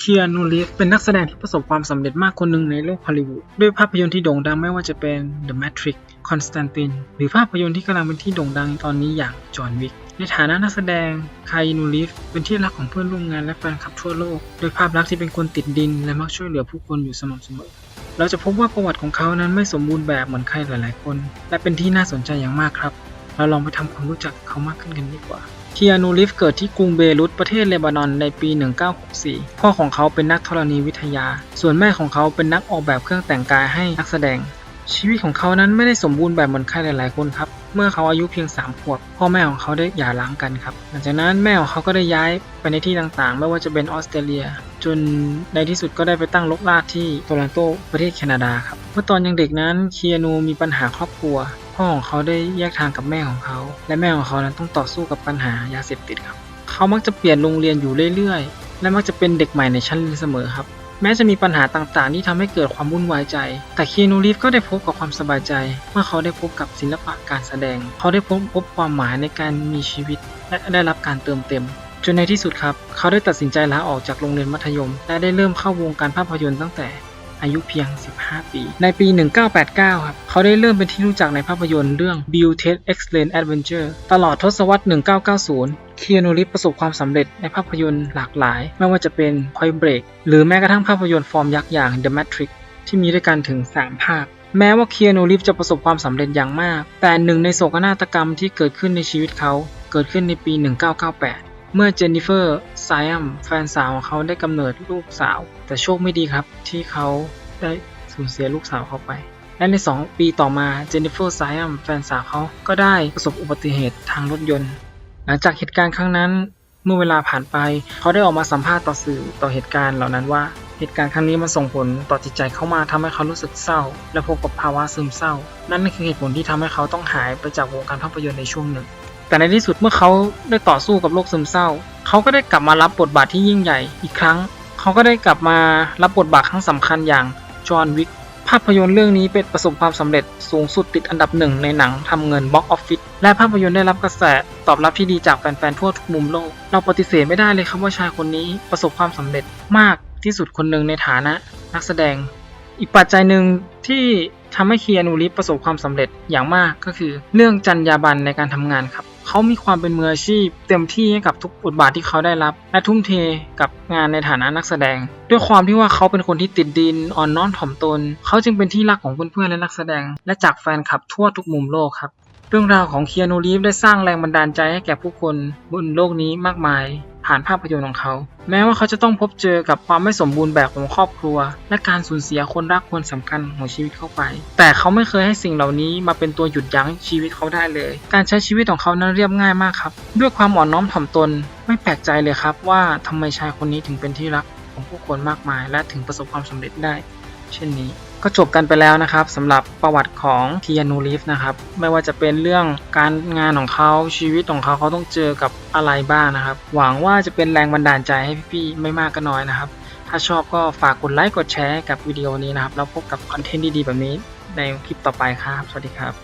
เคียนู รีฟเป็นนักแสดงที่ประสบความสำเร็จมากคนหนึ่งในโลกฮอลลีวูดด้วยภาพยนตร์ที่โด่งดังไม่ว่าจะเป็น The Matrix Constantine หรือภาพยนตร์ที่กำลังเป็นที่โด่งดังตอนนี้อย่าง John Wick ในฐานะนักแสดงคายนูรีฟเป็นที่รักของเพื่อนร่วมงานและแฟนคลับทั่วโลกด้วยภาพลักษณ์ที่เป็นคนติดดิน และมักช่วยเหลือผู้คนอยู่สม่ำเสมอ เราจะพบว่าประวัติของเขานั้นไม่สมบูรณ์แบบเหมือนใครหลายๆคน และเป็นที่น่าสนใจอย่างมากครับ เราลองไปทำความรู้จักเขามากขึ้นกันดีกว่า เคียนูรีฟเกิดที่กรุงเบรุตประเทศเลบานอนในปี 1964 พ่อของเขาเป็นนักธรณีวิทยา ส่วนแม่ของเขาเป็นนักออกแบบเครื่องแต่งกายให้นักแสดง ชีวิตของเขานั้นไม่ได้สมบูรณ์แบบเหมือนใครหลายๆคนครับ เมื่อเขาอายุเพียง 3 ขวบ พ่อแม่ของเขาได้หย่าร้างกันครับ หลังจากนั้นแม่ของเขาก็ได้ย้ายไปในที่ต่างๆ ไม่ว่าจะเป็นออสเตรเลีย จนในที่สุดก็ได้ไปตั้งรกรากที่โตรอนโตประเทศแคนาดาครับ เมื่อตอนยังเด็กนั้นเคียนูมีปัญหาครอบครัว พ่อของเขาได้แยกทางกับแม่ของเขา และแม่ของเขานั้นต้องต่อสู้กับปัญหายาเสพติดครับ เขามักจะเปลี่ยนโรงเรียนอยู่เรื่อยๆ และมักจะเป็นเด็กใหม่ในชั้นเรียนเสมอครับ แม้จะมีปัญหาต่างๆ ที่ทำให้เกิดความวุ่นวายใจ แต่คีนูรีฟก็ได้พบกับความสบายใจ เมื่อเขาได้พบกับศิลปะการแสดง เขาได้พบพบความหมายในการมีชีวิต และได้รับการเติมเต็มจนในที่สุดครับ เขาได้ตัดสินใจลาออกจากโรงเรียนมัธยม และได้เริ่มเข้าวงการภาพยนตร์ตั้งแต่ อายุเพียง 15 ปี ในปี 1989 ครับ เขาได้เริ่มเป็นที่รู้จักในภาพยนตร์เรื่อง Bill Ted Excellent Adventure ตลอดทศวรรษ 1990 เคียนูรีฟประสบความสำเร็จในภาพยนตร์หลากหลาย ไม่ว่าจะเป็น Point Break หรือแม้กระทั่งภาพยนตร์ฟอร์มยักษ์อย่าง The Matrix ที่มีด้วยกันถึง 3 ภาคแม้ว่าเคียนูรีฟจะประสบความสำเร็จอย่างมาก แต่หนึ่งในโศกนาฏกรรมที่เกิดขึ้นในชีวิตเขา เกิดขึ้นในปี 1998 เมื่อเจนนิเฟอร์ไซอัมแฟนสาวของเขาได้กำเนิดลูกสาว แต่โชคไม่ดีครับที่เขาได้สูญเสียลูกสาวเขาไป และใน 2 ปีต่อมาเจนนิเฟอร์ไซอัมแฟนสาวเขาก็ได้ประสบอุบัติเหตุทางรถยนต์ หลังจากเหตุการณ์ครั้งนั้น เมื่อเวลาผ่านไป เขาได้ออกมาสัมภาษณ์ต่อสื่อต่อเหตุการณ์เหล่านั้นว่าเหตุการณ์ครั้งนี้มันส่งผลต่อจิตใจเขามาทำให้เขารู้สึกเศร้า และพบกับภาวะซึมเศร้า นั่นคือเหตุผลที่ทำให้เขาต้องหายไปจากวงการภาพยนตร์ในช่วงหนึ่ง แต่ในที่สุดเมื่อเขาได้ต่อสู้กับโรคซึมเศร้า เขาก็ได้กลับมารับบทบาทที่ยิ่งใหญ่อีกครั้ง เขาก็ได้กลับมารับบทบาทครั้งสำคัญอย่างจอห์นวิกภาพยนตร์เรื่องนี้เป็นประสบความสำเร็จสูงสุดติดอันดับหนึ่งในหนังทำเงินบ็อกออฟฟิศและภาพยนตร์ได้รับกระแสตอบรับที่ดีจากแฟนๆทั่วทุกมุมโลก เราปฏิเสธไม่ได้เลยครับว่าชายคนนี้ประสบความสำเร็จมากที่สุดคนหนึ่งในฐานะ นักแสดง อีกปัจจัยหนึ่งที่ทำให้เคียนูรีฟประสบความสำเร็จอย่างมากก็คือ เรื่องจรรยาบรรณในการทำงานครับ เขามีความเป็นมืออาชีพ เต็มที่ให้กับทุกบทบาทที่เขาได้รับ และทุ่มเทกับงานในฐานะนักแสดง ด้วยความที่ว่าเขาเป็นคนที่ติดดินอ่อนน้อมถ่อมตน เขาจึงเป็นที่รักของเพื่อนๆและนักแสดง และจากแฟนคลับทั่วทุกมุมโลกครับ เรื่องราวของเคียนูรีฟได้สร้างแรงบันดาลใจให้แก่ผู้คนบนโลกนี้มากมาย ผ่านภาพยนตร์ของเขา แม้ว่าเขาจะต้องพบเจอกับความไม่สมบูรณ์แบบของครอบครัว และการสูญเสียคนรักคนสำคัญของชีวิตเขาไป แต่เขาไม่เคยให้สิ่งเหล่านี้มาเป็นตัวหยุดยั้งชีวิตเขาได้เลย การใช้ชีวิตของเขานั้นเรียบง่ายมากครับ ด้วยความอ่อนน้อมถ่อมตน ไม่แปลกใจเลยครับว่าทำไมชายคนนี้ถึงเป็นที่รักของผู้คนมากมาย และถึงประสบความสำเร็จได้ เช่นนี้ ก็จบกันไปแล้วนะครับสำหรับประวัติของเทียนูลิฟนะครับไม่ว่าจะเป็นเรื่องการงานของเขาชีวิตของเขาเขาต้องเจอกับอะไรบ้างนะครับ หวังว่าจะเป็นแรงบันดาลใจให้พี่ๆไม่มากก็น้อยนะครับ ถ้าชอบก็ฝากกดไลค์กดแชร์กับวิดีโอนี้นะครับแล้วพบกับคอนเทนต์ดีๆแบบนี้ในคลิปต่อไปครับ สวัสดีครับ